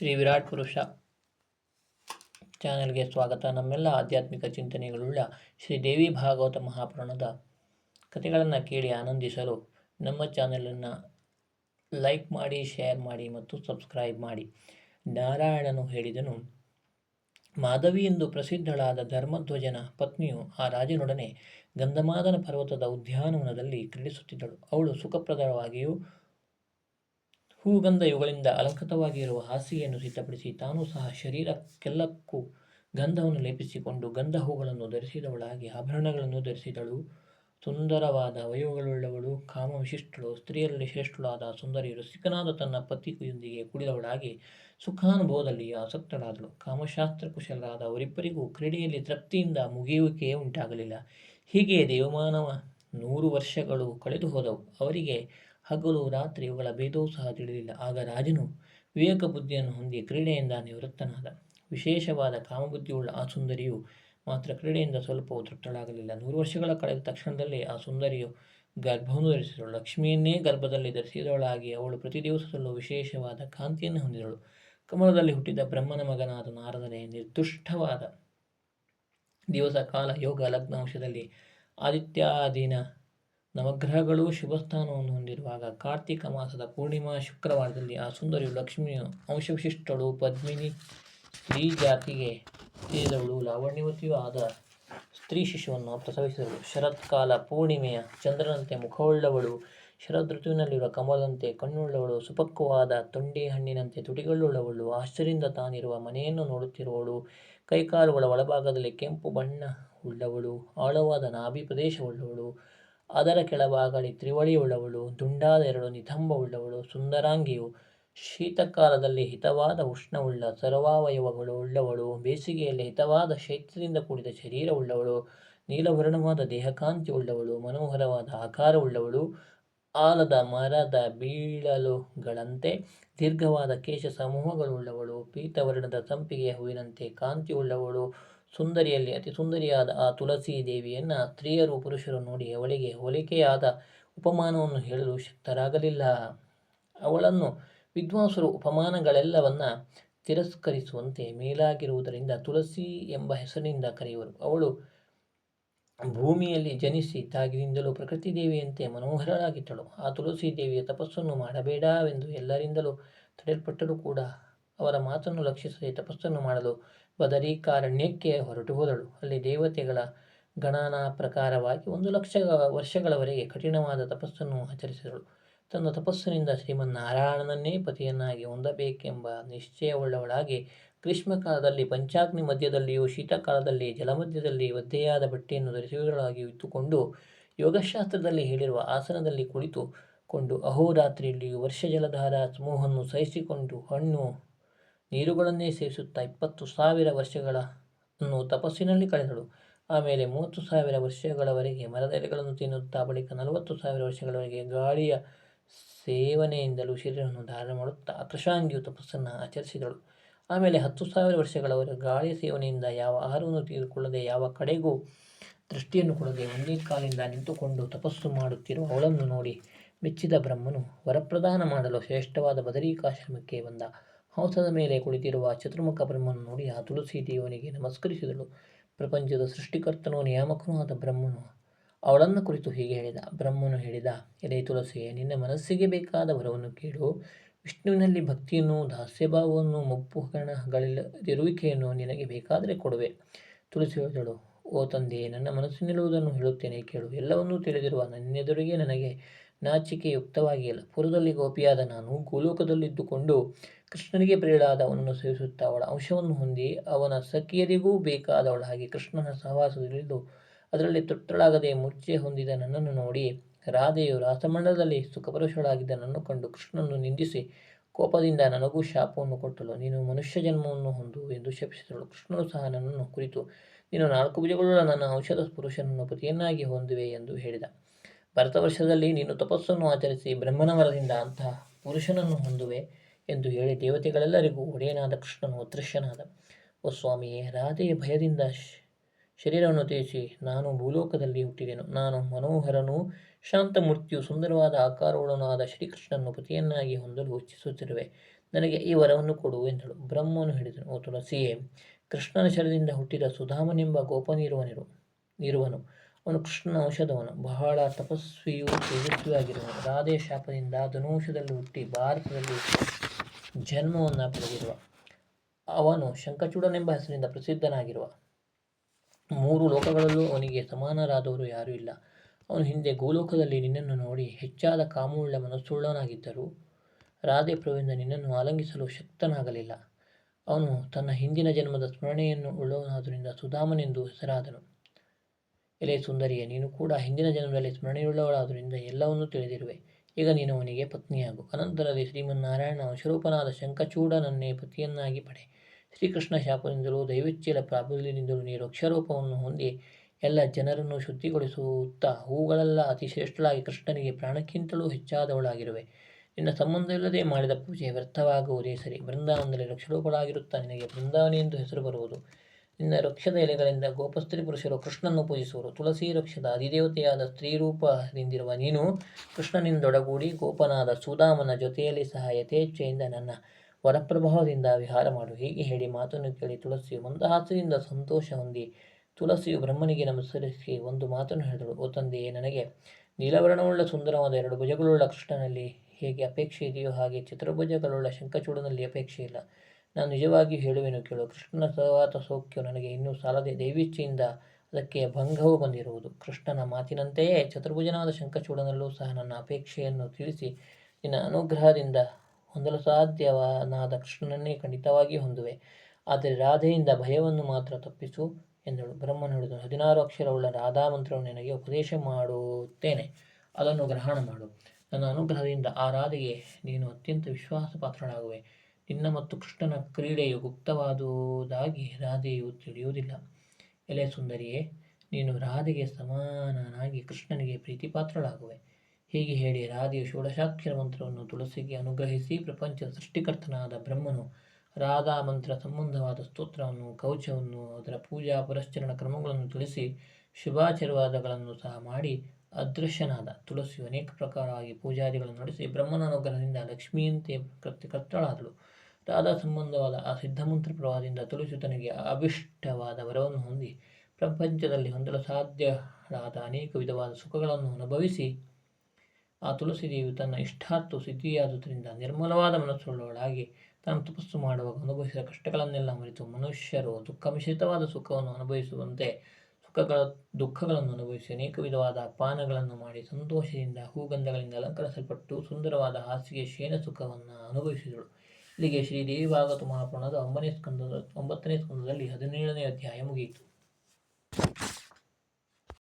ಶ್ರೀ ವಿರಾಟ್ ಪುರುಷ ಚಾನೆಲ್ಗೆ ಸ್ವಾಗತ. ನಮ್ಮೆಲ್ಲ ಆಧ್ಯಾತ್ಮಿಕ ಚಿಂತನೆಗಳುಳ್ಳ ಶ್ರೀ ದೇವಿ ಭಾಗವತ ಮಹಾಪುರಾಣದ ಕಥೆಗಳನ್ನು ಕೇಳಿ ಆನಂದಿಸಲು ನಮ್ಮ ಚಾನೆಲನ್ನು ಲೈಕ್ ಮಾಡಿ, ಶೇರ್ ಮಾಡಿ ಮತ್ತು ಸಬ್ಸ್ಕ್ರೈಬ್ ಮಾಡಿ. ನಾರಾಯಣನು ಹೇಳಿದನು, ಮಾಧವಿ ಎಂದು ಪ್ರಸಿದ್ಧಳಾದ ಧರ್ಮಧ್ವಜನ ಪತ್ನಿಯು ಆ ರಾಜನೊಡನೆ ಗಂಧಮಾದನ ಪರ್ವತದ ಉದ್ಯಾನವನದಲ್ಲಿ ಕ್ರೀಡಿಸುತ್ತಿದ್ದಳು. ಅವಳು ಸುಖಪ್ರದವಾಗಿಯೂ ಹೂಗಂಧ ಇವುಗಳಿಂದ ಅಲಂಕೃತವಾಗಿರುವ ಹಾಸಿಗೆಯನ್ನು ಸಿದ್ಧಪಡಿಸಿ ತಾನೂ ಸಹ ಶರೀರಕ್ಕೆಲ್ಲಕ್ಕೂ ಗಂಧವನ್ನು ಲೇಪಿಸಿಕೊಂಡು ಗಂಧ ಹೂಗಳನ್ನು ಧರಿಸಿದವಳಾಗಿ ಆಭರಣಗಳನ್ನು ಧರಿಸಿದಳು. ಸುಂದರವಾದ ವಯೋಗಳುಳ್ಳವಳು ಕಾಮ ವಿಶಿಷ್ಟಳು ಸ್ತ್ರೀಯರಲ್ಲಿ ಶ್ರೇಷ್ಠಳಾದ ಸುಂದರಿ ರಸಿಕನಾದ ತನ್ನ ಪತಿಯೊಂದಿಗೆ ಕುಡಿದವಳಾಗಿ ಸುಖಾನುಭವದಲ್ಲಿ ಆಸಕ್ತಳಾದಳು. ಕಾಮಶಾಸ್ತ್ರ ಕುಶಲರಾದ ಅವರಿಬ್ಬರಿಗೂ ಕ್ರೀಡೆಯಲ್ಲಿ ತೃಪ್ತಿಯಿಂದ ಮುಗಿಯುವಿಕೆಯೇ ಉಂಟಾಗಲಿಲ್ಲ. ಹೀಗೆ ದೇವಮಾನವ ನೂರು ವರ್ಷಗಳು ಕಳೆದು ಹೋದವು ಅವರಿಗೆ ಹಗಲು ರಾತ್ರಿ ಇವುಗಳ ಭೇದವೂ ಸಹ ತಿಳಿದಿಲ್ಲ. ಆಗ ರಾಜನು ವಿವೇಕ ಬುದ್ಧಿಯನ್ನು ಹೊಂದಿ ಕ್ರೀಡೆಯಿಂದ ನಿವೃತ್ತನಾದ. ವಿಶೇಷವಾದ ಕಾಮಬುದ್ಧಿಯುಳ್ಳ ಆ ಸುಂದರಿಯು ಮಾತ್ರ ಕ್ರೀಡೆಯಿಂದ ಸ್ವಲ್ಪವೂ ತೃಪ್ತಳಾಗಲಿಲ್ಲ. ನೂರು ವರ್ಷಗಳ ಕಳೆದ ತಕ್ಷಣದಲ್ಲಿ ಆ ಸುಂದರಿಯು ಗರ್ಭವನ್ನು ಧರಿಸಿದಳು. ಲಕ್ಷ್ಮಿಯನ್ನೇ ಗರ್ಭದಲ್ಲಿ ಧರಿಸಿದವಳಾಗಿ ಅವಳು ಪ್ರತಿ ದಿವಸದಲ್ಲೂ ವಿಶೇಷವಾದ ಕಾಂತಿಯನ್ನು ಹೊಂದಿದಳು. ಕಮಲದಲ್ಲಿ ಹುಟ್ಟಿದ ಬ್ರಹ್ಮನ ಮಗನಾದ ನಾರದನೇ ನಿರ್ದುಷ್ಟವಾದ ದಿವಸ ಕಾಲ ಯೋಗ ಲಗ್ನಾಂಶದಲ್ಲಿ ಆದಿತ್ಯಾದೀನ ನವಗ್ರಹಗಳು ಶುಭ ಸ್ಥಾನವನ್ನು ಹೊಂದಿರುವಾಗ ಕಾರ್ತಿಕ ಮಾಸದ ಪೂರ್ಣಿಮಾ ಶುಕ್ರವಾರದಲ್ಲಿ ಆ ಸುಂದರಿಯು ಲಕ್ಷ್ಮಿಯು ಅಂಶವಿಶಿಷ್ಟಳು ಪದ್ಮಿನಿ ಸ್ತ್ರೀ ಜಾತಿಗೆ ಸೇರಿದವಳು ಲಾವಣ್ಯವತಿಯೂ ಆದ ಸ್ತ್ರೀ ಶಿಶುವನ್ನು ಪ್ರಸವಿಸಿದಳು. ಶರತ್ಕಾಲ ಪೂರ್ಣಿಮೆಯ ಚಂದ್ರನಂತೆ ಮುಖವುಳ್ಳವಳು ಶರದ್ ಋತುವಿನಲ್ಲಿರುವ ಕಮಲದಂತೆ ಕಣ್ಣುಳ್ಳವಳು, ಸುಪಕ್ವವಾದ ತೊಂಡೆ ಹಣ್ಣಿನಂತೆ ತುಟಿಗಳುಳ್ಳವಳು ಆಶ್ಚರ್ಯದಿಂದ ತಾನಿರುವ ಮನೆಯನ್ನು ನೋಡುತ್ತಿರುವವಳು, ಕೈಕಾಲುಗಳ ಒಳಭಾಗದಲ್ಲಿ ಕೆಂಪು ಬಣ್ಣ ಉಳ್ಳವಳು, ಆಳವಾದ ನಾಭಿ ಪ್ರದೇಶವುಳ್ಳವಳು ಅದರ ಕೆಳಭಾಗದಲ್ಲಿ ತ್ರಿವಳಿಯುಳ್ಳವಳು ದುಂಡಾದ ಎರಡು ನಿತಂಬವುಳ್ಳವಳು ಸುಂದರಾಂಗಿಯು ಶೀತಕಾಲದಲ್ಲಿ ಹಿತವಾದ ಉಷ್ಣವುಳ್ಳ ಸರ್ವಾವಯವಗಳು ಉಳ್ಳವಳು, ಬೇಸಿಗೆಯಲ್ಲಿ ಹಿತವಾದ ಶೈತ್ಯದಿಂದ ಕೂಡಿದ ಶರೀರವುಳ್ಳವಳು ನೀಲವರ್ಣವಾದ ದೇಹಕಾಂತಿ ಉಳ್ಳವಳು, ಮನೋಹರವಾದ ಆಕಾರವುಳ್ಳವಳು ಆಲದ ಮರದ ಬೀಳಲುಗಳಂತೆ ದೀರ್ಘವಾದ ಕೇಶ ಸಮೂಹಗಳುಳ್ಳವಳು, ಪೀತವರ್ಣದ ಸಂಪಿಗೆಯ ಹೂವಿನಂತೆ ಕಾಂತಿಯುಳ್ಳವಳು, ಸುಂದರಿಯಲ್ಲಿ ಅತಿ ಸುಂದರಿಯಾದ ಆ ತುಳಸಿ ದೇವಿಯನ್ನು ಸ್ತ್ರೀಯರು ಪುರುಷರು ನೋಡಿ ಅವಳಿಗೆ ಹೋಲಿಕೆಯಾದ ಉಪಮಾನವನ್ನು ಹೇಳಲು ಶಕ್ತರಾಗಲಿಲ್ಲ. ಅವಳನ್ನು ವಿದ್ವಾಂಸರು ಉಪಮಾನಗಳೆಲ್ಲವನ್ನು ತಿರಸ್ಕರಿಸುವಂತೆ ಮೇಲಾಗಿರುವುದರಿಂದ ತುಳಸಿ ಎಂಬ ಹೆಸರಿನಿಂದ ಕರೆಯುವರು. ಅವಳು ಭೂಮಿಯಲ್ಲಿ ಜನಿಸಿ ತಾಗಿನಿಂದಲೂ ಪ್ರಕೃತಿ ದೇವಿಯಂತೆ ಮನೋಹರಳಾಗಿದ್ದಳು ಆ ತುಳಸಿ ದೇವಿಯ ತಪಸ್ಸನ್ನು ಮಾಡಬೇಡವೆಂದು ಎಲ್ಲರಿಂದಲೂ ತಡೆಯಲ್ಪಟ್ಟರೂ ಕೂಡ ಅವರ ಮಾತನ್ನು ಲಕ್ಷಿಸದೆ ತಪಸ್ಸನ್ನು ಮಾಡಲು ಬದರೀಕಾರಣ್ಯಕ್ಕೆ ಹೊರಟು ಹೋದಳು. ಅಲ್ಲಿ ದೇವತೆಗಳ ಗಣನಾ ಪ್ರಕಾರವಾಗಿ ಒಂದು ಲಕ್ಷ ವರ್ಷಗಳವರೆಗೆ ಕಠಿಣವಾದ ತಪಸ್ಸನ್ನು ಆಚರಿಸಿದಳು. ತನ್ನ ತಪಸ್ಸಿನಿಂದ ಶ್ರೀಮನ್ನಾರಾಯಣನನ್ನೇ ಪತಿಯನ್ನಾಗಿ ಹೊಂದಬೇಕೆಂಬ ನಿಶ್ಚಯವುಳ್ಳವಳಾಗಿ ಗ್ರೀಷ್ಮಕಾಲದಲ್ಲಿ ಪಂಚಾಗ್ನಿ ಮಧ್ಯದಲ್ಲಿಯೂ ಶೀತಕಾಲದಲ್ಲಿ ಜಲಮಧ್ಯದಲ್ಲಿ ಒದ್ದೆಯಾದ ಬಟ್ಟೆಯನ್ನು ಧರಿಸುವುದರೊಳಗೆ ಇಟ್ಟುಕೊಂಡು ಯೋಗಶಾಸ್ತ್ರದಲ್ಲಿ ಹೇಳಿರುವ ಆಸನದಲ್ಲಿ ಕುಳಿತುಕೊಂಡು ಅಹೋರಾತ್ರಿಯಲ್ಲಿಯೂ ವರ್ಷ ಜಲಧಾರ ಸಮೂಹವನ್ನು ಸಹಿಸಿಕೊಂಡು ಹಣ್ಣು ನೀರುಗಳನ್ನೇ ಸೇವಿಸುತ್ತಾ ಇಪ್ಪತ್ತು ಸಾವಿರ ವರ್ಷಗಳನ್ನು ತಪಸ್ಸಿನಲ್ಲಿ ಕಳೆದಳು. ಆಮೇಲೆ ಮೂವತ್ತು ಸಾವಿರ ವರ್ಷಗಳವರೆಗೆ ಮರದ ಎಲೆಗಳನ್ನು ತಿನ್ನುತ್ತಾ ಬಳಿಕ ನಲವತ್ತು ಸಾವಿರ ವರ್ಷಗಳವರೆಗೆ ಗಾಳಿಯ ಸೇವನೆಯಿಂದಲೂ ಶರೀರವನ್ನು ಧಾರಣೆ ಮಾಡುತ್ತಾ ಕೃಷಾಂಗಿಯು ತಪಸ್ಸನ್ನು ಆಚರಿಸಿದಳು. ಆಮೇಲೆ ಹತ್ತು ಸಾವಿರ ವರ್ಷಗಳವರೆಗೆ ಗಾಳಿ ಸೇವನೆಯಿಂದ ಯಾವ ಆಹಾರವನ್ನು ತೆಗೆದುಕೊಳ್ಳದೆ ಯಾವ ಕಡೆಗೂ ದೃಷ್ಟಿಯನ್ನು ಕೊಡದೆ ಒಂದೇ ಕಾಲಿಂದ ನಿಂತುಕೊಂಡು ತಪಸ್ಸು ಮಾಡುತ್ತಿರುವ ಅವಳನ್ನು ನೋಡಿ ಮೆಚ್ಚಿದ ಬ್ರಹ್ಮನು ವರಪ್ರದಾನ ಮಾಡಲು ಶ್ರೇಷ್ಠವಾದ ಬದರೀಕಾಶ್ರಮಕ್ಕೆ ಬಂದ. ಹಂಸದ ಮೇಲೆ ಕುಳಿತಿರುವ ಚತುರ್ಮುಖ ಬ್ರಹ್ಮನು ನೋಡಿ ಆ ತುಳಸಿ ದೇವನಿಗೆ ನಮಸ್ಕರಿಸಿದಳು. ಪ್ರಪಂಚದ ಸೃಷ್ಟಿಕರ್ತನೂ ನಿಯಾಮಕನೂ ಆದ ಬ್ರಹ್ಮನು ಅವಳನ್ನು ಕುರಿತು ಹೀಗೆ ಹೇಳಿದ. ಬ್ರಹ್ಮನು ಹೇಳಿದ ಎಲೆ ತುಳಸಿಯೇ, ನಿನ್ನ ಮನಸ್ಸಿಗೆ ಬೇಕಾದ ವರವನ್ನು ಕೇಳು. ವಿಷ್ಣುವಿನಲ್ಲಿ ಭಕ್ತಿಯನ್ನು, ದಾಸ್ಯಭಾವವನ್ನು ಮುಪ್ಪುಗಣಗಳಿರುವಿಕೆಯನ್ನು ನಿನಗೆ ಬೇಕಾದರೆ ಕೊಡುವೆ. ತುಳಸಿ ಹೇಳಿದಳು ಓ ತಂದೆಯೇ ನನ್ನ ಮನಸ್ಸಿನಲ್ಲಿರುವುದನ್ನು ಹೇಳುತ್ತೇನೆ, ಕೇಳು. ಎಲ್ಲವನ್ನೂ ತಿಳಿದಿರುವ ನನ್ನೆದುರಿಗೆ ನನಗೆ ನಾಚಿಕೆಯುಕ್ತವಾಗಿಲ್ಲ. ಪುರದಲ್ಲಿ ಗೋಪಿಯಾದ ನಾನು ಗೋಲೋಕದಲ್ಲಿದ್ದುಕೊಂಡು ಕೃಷ್ಣನಿಗೆ ಪ್ರಿಯಳಾದ ಅವನನ್ನು ಸೇವಿಸುತ್ತಾ ಅವಳ ಅಂಶವನ್ನು ಹೊಂದಿ ಅವನ ಸಖಿಯರಿಗೂ ಬೇಕಾದವಳಾಗಿ ಕೃಷ್ಣನ ಸಹವಾಸದಲ್ಲಿದ್ದು ಅದರಲ್ಲಿ ತೊಟ್ಟಳಾಗದೆ ಮುಚ್ಚೆ ಹೊಂದಿದ ನನ್ನನ್ನು ನೋಡಿ ರಾಧೆಯು ರಾಸಮಂಡಲದಲ್ಲಿ ಸುಖಪರುಷಳಾಗಿದ್ದ ನನ್ನನ್ನು ಕಂಡು ಕೃಷ್ಣನನ್ನು ನಿಂದಿಸಿ ಕೋಪದಿಂದ ನನಗೂ ಶಾಪವನ್ನು ಕೊಟ್ಟಳು. ನೀನು ಮನುಷ್ಯ ಜನ್ಮವನ್ನು ಹೊಂದು ಎಂದು ಶಪಿಸಿದಳು. ಕೃಷ್ಣನು ಸಹ ನನ್ನನ್ನು ಕುರಿತು, ನೀನು ನಾಲ್ಕು ಭುಜಗಳುಳ್ಳ ನನ್ನ ಔಷಧ ಪುರುಷನನ್ನು ಪತಿಯನ್ನಾಗಿ ಹೊಂದುವೆ ಎಂದು ಹೇಳಿದ. ಭರತ ವರ್ಷದಲ್ಲಿ ನೀನು ತಪಸ್ಸನ್ನು ಆಚರಿಸಿ ಬ್ರಹ್ಮನ ವರದಿಂದ ಅಂತಹ ಪುರುಷನನ್ನು ಹೊಂದುವೆ ಎಂದು ಹೇಳಿ ದೇವತೆಗಳೆಲ್ಲರಿಗೂ ಒಡೆಯನಾದ ಕೃಷ್ಣನು ಅದೃಶ್ಯನಾದ. ಓ ಸ್ವಾಮಿಯೇ, ರಾಧೆಯ ಭಯದಿಂದ ಶರೀರವನ್ನು ತ್ಯಜಿಸಿ, ನಾನು ಭೂಲೋಕದಲ್ಲಿ ಹುಟ್ಟಿದೆನು. ನಾನು ಮನೋಹರನೂ ಶಾಂತಮೂರ್ತಿಯು ಸುಂದರವಾದ ಆಕಾರವುಳ್ಳನಾದ ಶ್ರೀಕೃಷ್ಣನನ್ನು ಪತಿಯನ್ನಾಗಿ ಹೊಂದಲು ಇಚ್ಛಿಸುತ್ತಿರುವೆ. ನನಗೆ ಈ ವರವನ್ನು ಕೊಡು ಎಂದಳು. ಬ್ರಹ್ಮನು ಹೇಳಿದನು. ಓ ತುಳಸಿಯೇ, ಕೃಷ್ಣನ ಶರದಿಂದ ಹುಟ್ಟಿದ ಸುಧಾಮನೆಂಬ ಗೋಪನಿರುವನಿರು, ಇರುವನು. ಅವನು ಕೃಷ್ಣನ ಔಷಧವನು ಬಹಳ ತಪಸ್ವಿಯು ತೇಜಸ್ವಿಯಾಗಿರುವನು ರಾಧೆ ಶಾಪದಿಂದ ಧನುಷದಲ್ಲಿ ಹುಟ್ಟಿ ಭಾರತದಲ್ಲಿ ಜನ್ಮವನ್ನು ಪಡೆದಿರುವ ಅವನು ಶಂಕಚೂಡನೆಂಬ ಹೆಸರಿಂದ ಪ್ರಸಿದ್ಧನಾಗಿರುವ ಮೂರು ಲೋಕಗಳಲ್ಲೂ ಅವನಿಗೆ ಸಮಾನರಾದವರು ಯಾರೂ ಇಲ್ಲ. ಅವನು ಹಿಂದೆ ಗೋಲೋಕದಲ್ಲಿ ನಿನ್ನನ್ನು ನೋಡಿ ಹೆಚ್ಚಾದ ಕಾಮುಳ್ಳ ಮನಸ್ಸುಳ್ಳವನಾಗಿದ್ದರೂ ರಾಧೆ ಪ್ರಭುವಿಂದ ನಿನ್ನನ್ನು ಆಲಂಗಿಸಲು ಶಕ್ತನಾಗಲಿಲ್ಲ. ಅವನು ತನ್ನ ಹಿಂದಿನ ಜನ್ಮದ ಸ್ಮರಣೆಯನ್ನು ಉಳ್ಳವನಾದ್ದರಿಂದ ಸುಧಾಮನೆಂದು ಹೆಸರಾದನು. ಎಲೆ ಸುಂದರಿಯೇ, ನೀನು ಕೂಡ ಹಿಂದಿನ ಜನ್ಮದಲ್ಲಿ ಸ್ಮರಣೆಯುಳ್ಳವಳಾದ್ದರಿಂದ ಎಲ್ಲವನ್ನೂ ತಿಳಿದಿರುವೆ. ಈಗ ನೀನು ಅವನಿಗೆ ಪತ್ನಿಯಾಗು. ಅನಂತರದಲ್ಲಿ ಶ್ರೀಮನ್ನಾರಾಯಣ ಶರೂಪನಾದ ಶಂಕಚೂಡನನ್ನೇ ಪತಿಯನ್ನಾಗಿ ಪಡೆ. ಶ್ರೀಕೃಷ್ಣ ಶಾಪದಿಂದಲೂ ದೈವಚ್ಛೇಲ ಪ್ರಾಬಲ್ಯದಿಂದಲೂ ನೀರು ಅಕ್ಷರೂಪವನ್ನು ಹೊಂದಿ ಎಲ್ಲ ಜನರನ್ನು ಶುದ್ಧಿಗೊಳಿಸುತ್ತಾ ಹೂಗಳೆಲ್ಲ ಅತಿ ಶ್ರೇಷ್ಠಳಾಗಿ ಕೃಷ್ಣನಿಗೆ ಪ್ರಾಣಕ್ಕಿಂತಲೂ ಹೆಚ್ಚಾದವಳಾಗಿರುವೆ. ನಿನ್ನ ಸಂಬಂಧವಿಲ್ಲದೆ ಮಾಡಿದ ಪೂಜೆ ವ್ಯರ್ಥವಾಗುವುದೇ ಸರಿ. ಬೃಂದಾವನದಲ್ಲಿ ವೃಕ್ಷರೂಪಳಾಗಿರುತ್ತಾ ನಿನಗೆ ಬೃಂದಾವನಿ ಎಂದು ಹೆಸರು ಬರುವುದು. ನಿನ್ನ ವೃಕ್ಷದ ಎಲೆಗಳಿಂದ ಗೋಪಸ್ತ್ರೀ ಪುರುಷರು ಕೃಷ್ಣನನ್ನು ಪೂಜಿಸುವರು. ತುಳಸಿ ವೃಕ್ಷದ ಅಧಿದೇವತೆಯಾದ ಸ್ತ್ರೀರೂಪದಿಂದಿರುವ ನೀನು ಕೃಷ್ಣನಿಂದೊಡಗೂಡಿ ಗೋಪನಾದ ಸುಧಾಮನ ಜೊತೆಯಲ್ಲಿ ಸಹ ಯಥೇಚ್ಛೆಯಿಂದ ನನ್ನ ವರಪ್ರಭಾವದಿಂದ ವಿಹಾರ ಮಾಡು. ಹೀಗೆ ಹೇಳಿ ಮಾತನ್ನು ಕೇಳಿ ತುಳಸಿಯು ಮಂದಹಾಸದಿಂದ ಸಂತೋಷ ಹೊಂದಿ ತುಳಸಿಯು ಬ್ರಹ್ಮನಿಗೆ ನಮಸ್ಕರಿಸಿ ಒಂದು ಮಾತನ್ನು ಹೇಳಿದಳು. ಓ ತಂದೆಯೇ, ನನಗೆ ನೀಲವರ್ಣವುಳ್ಳ ಸುಂದರವಾದ ಎರಡು ಭುಜಗಳುಳ್ಳ ಕೃಷ್ಣನಲ್ಲಿ ಹೇಗೆ ಅಪೇಕ್ಷೆ ಇದೆಯೋ ಹಾಗೆ ಚಿತ್ರಭುಜಗಳುಳ್ಳ ಶಂಖಚೂಡನಲ್ಲಿ ಅಪೇಕ್ಷೆ ಇಲ್ಲ. ನಾನು ನಿಜವಾಗಿಯೂ ಹೇಳುವೆನು ಕೇಳು, ಕೃಷ್ಣನ ಸವಾತ ಸೌಖ್ಯವು ನನಗೆ ಇನ್ನೂ ಸಾಲದೆ ದೈವಿಚ್ಛೆಯಿಂದ ಅದಕ್ಕೆ ಭಂಗವು ಬಂದಿರುವುದು. ಕೃಷ್ಣನ ಮಾತಿನಂತೆಯೇ ಚತುರ್ಭುಜನಾದ ಶಂಖಚೂಡನಲ್ಲೂ ಸಹ ನನ್ನ ಅಪೇಕ್ಷೆಯನ್ನು ತಿಳಿಸಿ ನಿನ್ನ ಅನುಗ್ರಹದಿಂದ ಹೊಂದಲು ಸಾಧ್ಯವಾದ ಕೃಷ್ಣನನ್ನೇ ಖಂಡಿತವಾಗಿ ಹೊಂದುವೆ. ಆದರೆ ರಾಧೆಯಿಂದ ಭಯವನ್ನು ಮಾತ್ರ ತಪ್ಪಿಸು ಎಂದಳು. ಬ್ರಹ್ಮನು ಹೇಳಿದನು, ಹದಿನಾರು ಅಕ್ಷರವುಳ್ಳ ರಾಧಾ ಮಂತ್ರವನ್ನು ನಿನಗೆ ಉಪದೇಶ ಮಾಡುತ್ತೇನೆ. ಅದನ್ನು ಗ್ರಹಣ ಮಾಡು. ನನ್ನ ಅನುಗ್ರಹದಿಂದ ಆ ರಾಧೆಗೆ ನೀನು ಅತ್ಯಂತ ವಿಶ್ವಾಸ ಪಾತ್ರನಾಗುವೆ ನಿನ್ನ ಮತ್ತು ಕೃಷ್ಣನ ಕ್ರೀಡೆಯು ಗುಪ್ತವಾದುದಾಗಿ ರಾಧೆಯು ತಿಳಿಯುವುದಿಲ್ಲ. ಎಲೆ ಸುಂದರಿಯೇ, ನೀನು ರಾಧೆಗೆ ಸಮಾನನಾಗಿ ಕೃಷ್ಣನಿಗೆ ಪ್ರೀತಿಪಾತ್ರಳಾಗುವೆ. ಹೀಗೆ ಹೇಳಿ ರಾಧೆಯು ಷೋಡಶಾಕ್ಷರ ಮಂತ್ರವನ್ನು ತುಳಸಿಗೆ ಅನುಗ್ರಹಿಸಿ ಪ್ರಪಂಚದ ಸೃಷ್ಟಿಕರ್ತನಾದ ಬ್ರಹ್ಮನು ರಾಧಾ ಮಂತ್ರ ಸಂಬಂಧವಾದ ಸ್ತೋತ್ರವನ್ನು, ಕವಚವನ್ನು, ಅದರ ಪೂಜಾ ಪುರಶ್ಚರಣ ಕ್ರಮಗಳನ್ನು ತಿಳಿಸಿ ಶುಭಾಚರವಾದಗಳನ್ನು ಸಹ ಮಾಡಿ ಅದೃಶ್ಯನಾದ ತುಳಸಿಯು ಅನೇಕ ಪ್ರಕಾರವಾಗಿ ಪೂಜಾದಿಗಳನ್ನು ನಡೆಸಿ ಬ್ರಹ್ಮನ ಅನುಗ್ರಹದಿಂದ ಲಕ್ಷ್ಮಿಯಂತೆ ಕರ್ತಳಾದಳು. ರಾಧಾ ಸಂಬಂಧವಾದ ಆ ಸಿದ್ಧಮಂತ್ರ ಪ್ರವಾಹದಿಂದ ತುಳಸಿ ತನಗೆ ಅಭಿಷ್ಟವಾದ ವರವನ್ನು ಹೊಂದಿ ಪ್ರಪಂಚದಲ್ಲಿ ಹೊಂದಲು ಸಾಧ್ಯವಾದ ಅನೇಕ ವಿಧವಾದ ಸುಖಗಳನ್ನು ಅನುಭವಿಸಿ ಆ ತುಳಸಿ ದೇವಿಯು ತನ್ನ ಇಷ್ಟಾರ್ಥ ಸಿದ್ಧಿಯಾದುದರಿಂದ ನಿರ್ಮಲವಾದ ಮನಸ್ಸುಳ್ಳವಳಾಗಿ ತಾನು ತಪಸ್ಸು ಮಾಡುವಾಗ ಅನುಭವಿಸಿದ ಕಷ್ಟಗಳನ್ನೆಲ್ಲ ಮರೆತು ಮನುಷ್ಯರು ದುಃಖ ಮಿಶ್ರಿತವಾದ ಸುಖವನ್ನು ಅನುಭವಿಸುವಂತೆ ಸುಖಗಳ ದುಃಖಗಳನ್ನು ಅನುಭವಿಸಿ ಅನೇಕ ವಿಧವಾದ ಪಾನಗಳನ್ನು ಮಾಡಿ ಸಂತೋಷದಿಂದ, ಹೂಗಂಧಗಳಿಂದ ಅಲಂಕರಿಸಲ್ಪಟ್ಟು ಸುಂದರವಾದ ಹಾಸಿಗೆ ಶೇನ ಸುಖವನ್ನು ಅನುಭವಿಸಿದಳು. ಇಲ್ಲಿಗೆ ಶ್ರೀದೇವಿ ಭಾಗವತ ಮಹಾಪುರಾಣದ ಒಂಬನೇ ಸ್ಕಂದದ, ಒಂಬತ್ತನೇ ಸ್ಕಂದದಲ್ಲಿ ಹದಿನೇಳನೇ ಅಧ್ಯಾಯ ಮುಗಿಯಿತು.